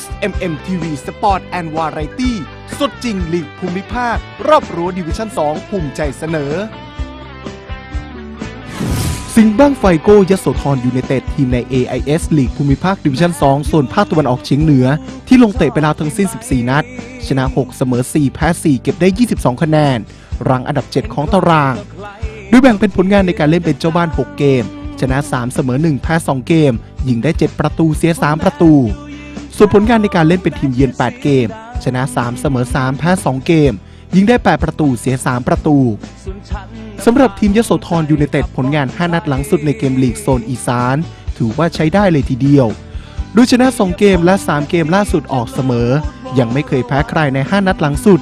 SMM TV Sport and Variety สดจริงลีกภูมิภาค รอบรั้วดิวิชั่น 2 ภูมิใจเสนอ สิงห์บ้างไฟโก้ยโสธรยูไนเต็ดทีมใน AIS ลีกภูมิภาคดิวิชั่น 2 ส่วนภาคตะวันออกเฉียงเหนือ ที่ลงเตะไปแล้วทั้งสิ้น 14 นัด ชนะ 6 เสมอ 4 แพ้ 4 เก็บได้ 22 คะแนน รังอันดับ 7 ของตารางโดยแบ่งเป็นผลงานในการเล่นเป็นเจ้าบ้าน 6 เกม ชนะ 3 เสมอ 1 แพ้ 2 เกม ยิงได้ 7 ประตูเสีย 3 ประตู ส่วนผลงานในการเล่นเป็นทีมเยือน 8 เกม ชนะ 3 เสมอ 3 แพ้ 2 เกม ยิงได้ 8 ประตูเสีย 3 ประตูสำหรับทีมยโสธรยูไนเต็ดผลงาน 5 นัดหลังสุดในเกมลีกโซนอีสาน ถือว่าใช้ได้เลยทีเดียวโดยชนะ 2 เกมและ 3 เกมล่าสุดออกเสมอ ยังไม่เคยแพ้ใครใน 5 นัดหลังสุด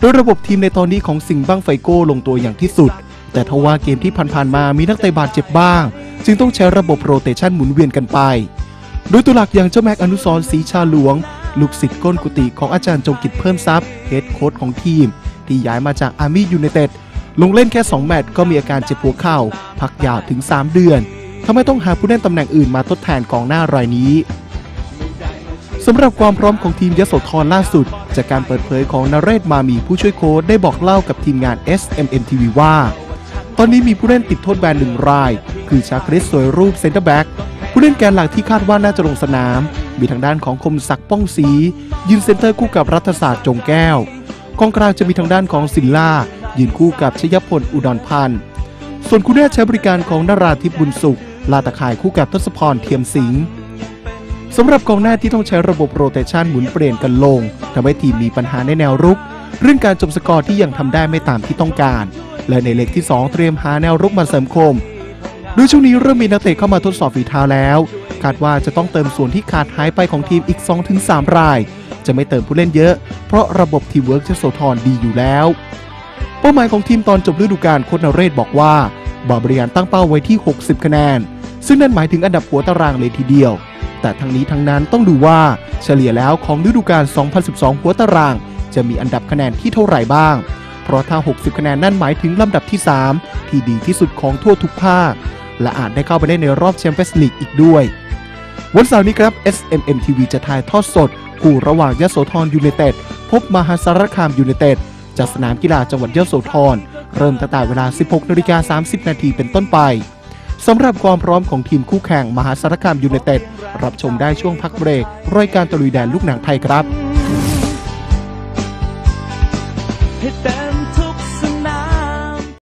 โดยระบบทีมในตอนนี้ของสิงห์บ้างไฟโก้ลงตัวอย่างที่สุด แต่ทว่าเกมที่ผ่านๆมามีนักเตะบาดเจ็บบ้าง จึงต้องใช้ระบบโรเตชันหมุนเวียนกันไป โดยตัวหลักอย่างเจ้าแม็กอนุสรศรีชาหลวง ลูกศิษย์ก้นกุฏิของอาจารย์จงกิจเพิ่มทรัพย์เฮดโค้ชของทีม ที่ย้ายมาจากอาร์มี่ยูไนเต็ดลงเล่นแค่ 2 แมตช์ก็มีอาการเจ็บหัวเข่า พักยาวถึง 3 เดือนทำให้ต้องหาผู้เล่นตำแหน่งอื่นมาทดแทนกองหน้ารายนี้สำหรับความพร้อมของทีมยโสธรล่าสุด จากการเปิดเผยของนเรศมามีผู้ช่วยโค้ชได้บอกเล่ากับทีมงาน SMM TV ว่า ตอนนี้มีผู้เล่นติดโทษแบนหนึ่งราย คือชาคริสสวยรูปเซนเตอร์แบ็ก ผู้เล่นแกนหลักที่คาดว่าน่าจะลงสนาม มีทางด้านของคมศักดิ์ป้องศรียืนเซนเตอร์คู่กับรัฐศาสตร์จงแก้วกองกลางจะมีทางด้านของศิลายืนคู่กับชยพลอุดรพันธ์ส่วนคู่แน่ใช้บริการของนาราธิปบุญสุข ลาตะข่ายคู่กับทศพรเทียมสิงห์สำหรับกองหน้าที่ต้องใช้ระบบโรเตชันหมุนเปลี่ยนกันลงทำให้ทีมมีปัญหาในแนวรุก เรื่องการจบสกอร์ที่ยังทำได้ไม่ตามที่ต้องการ และในเล็กที่ 2 เตรียมหาแนวรุกมาเสริมคม ดยช่วงนี้เริ่มมีนักเตะเข้ามาทดสอบฝีเท้าแล้ว คาดว่าจะต้องเติมส่วนที่ขาดหายไปของทีมอีก 2-3 ราย จะไม่เติมผู้เล่นเยอะ เพราะระบบทีมเวิร์กจะโสธรดีอยู่แล้ว เป้าหมายของทีมตอนจบฤดูกาลโค้ชนเรศบอกว่าบาบริยานตั้งเป้าไว้ที่ 60 คะแนน ซึ่งนั่นหมายถึงอันดับหัวตารางเลยทีเดียว แต่ทั้งนี้ทั้งนั้นต้องดูว่าเฉลี่ยแล้วของฤดูกาล 2012 หัวตาราง จะมีอันดับคะแนนที่เท่าไหร่บ้าง เพราะถ้า 60 คะแนนนั่นหมายถึงลำดับที่ 3 ที่ดีที่สุดของทั่วทุกภาค และอาจได้เข้าไปเล่นในรอบแชมเปี้ยนส์ลีกอีกด้วย วันเสาร์นี้ครับ SMM TV จะถ่ายทอดสดคู่ระหว่างยโสธรยูไนเต็ดพบมหาสารคามยูไนเต็ดจากสนามกีฬาจังหวัดยโสธรเริ่มตั้งแต่เวลา 16นาฬิกา30 นาทีเป็นต้นไปสำหรับความพร้อมของทีมคู่แข่งมหาสารคามยูไนเต็ดรับชมได้ช่วงพักเบรกรายการตะลุยแดนลูกหนังไทยครับ